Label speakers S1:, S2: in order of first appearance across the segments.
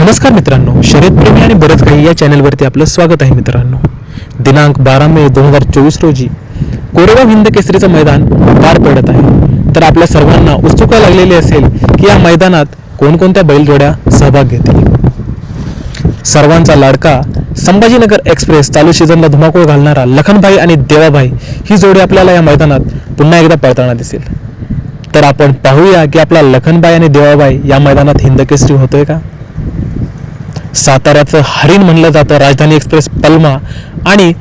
S1: नमस्कार मित्रांनो शर्यतप्रेमी आणि बरंच काही या चॅनलवरती आपलं स्वागत आहे मित्रांनो. दिनांक बारा मे दोन हजार चोवीस रोजी कोरेगाव हिंद केसरीचं मैदान पार पडत आहे. तर आपल्या सर्वांना उत्सुकता लागलेली असेल की या मैदानात कोणकोणत्या बैलजोड्या सहभाग घेतील. सर्वांचा लाडका संभाजीनगर एक्सप्रेस चालू सीझनला धुमाकूळ घालणारा लखनभाई आणि देवाभाई ही जोडी आपल्याला या मैदानात पुन्हा एकदा पळताना दिसेल. तर आपण पाहूया की आपला लखनबाई आणि देवाबाई या मैदानात हिंदकेसरी होतोय का? साताऱ्याचं हरिण म्हणलं जातं राजधानी एक्सप्रेस पल्मा आणि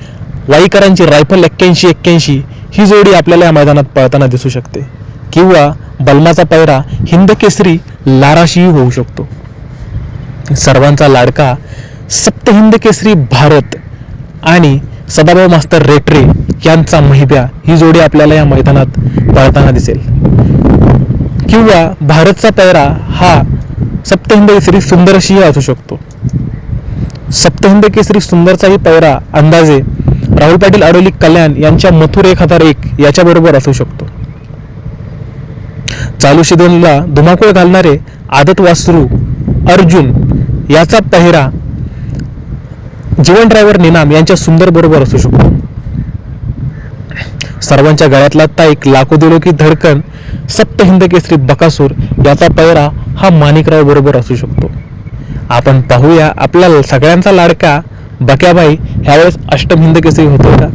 S1: वाईकरांची रायफल एक्क्याऐंशी एक्क्याऐंशी ही जोडी आपल्याला या मैदानात पळताना दिसू शकते. किंवा बलमाचा पैरा हिंदकेसरी लाराशीही होऊ शकतो. सर्वांचा लाडका सप्त हिंद केसरी भारत आणि सदाभाऊ मास्तर रेटरे यांचा महिब्या ही जोडी आपल्याला या मैदानात पळताना दिसेल. किंवा भारतचा पैरा हा सप्तहिंद केसरी सुंदरशीही असू शकतो. सप्तहिंद केसरी सुंदरचाही पैरा अंदाजे राहुल पाटील अडोली कल्याण यांच्या मथुर एक हजार एक याच्या बरोबर असू शकतो. चालू शिदोनला धुमाकूळ घालणारे आदत वासरू अर्जुन याचा पहिरा जीवन ड्रायव्हर निनाम यांच्या सुंदर बरोबर असू शकतो. सर्वांच्या गळ्यातला ताईक लाखो दिलो की धडकन सप्त हिंद केसरी बकासूर याचा पैरा हा माणिकराव बरोबर असू शकतो. आपण पाहूया आपला सगळ्यांचा लाडका बक्याबाई ह्यावेळेस अष्टम केसरी होतो का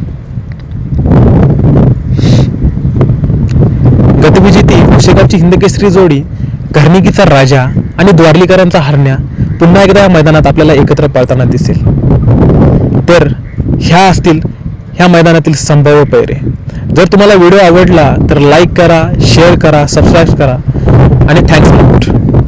S1: गतविजेती कुशेगावची हिंदकेसरी जोडी घरणिकीचा राजा आणि द्वारलीकरांचा हरण्या पुन्हा एकदा या मैदानात आपल्याला एकत्र पळताना दिसेल. तर ह्या असतील ह्या मैदानातील संभाव्य पैरे. जर तुम्हाला व्हिडिओ आवडला तर लाईक करा शेअर करा सबस्क्राईब करा. आणि थँक्स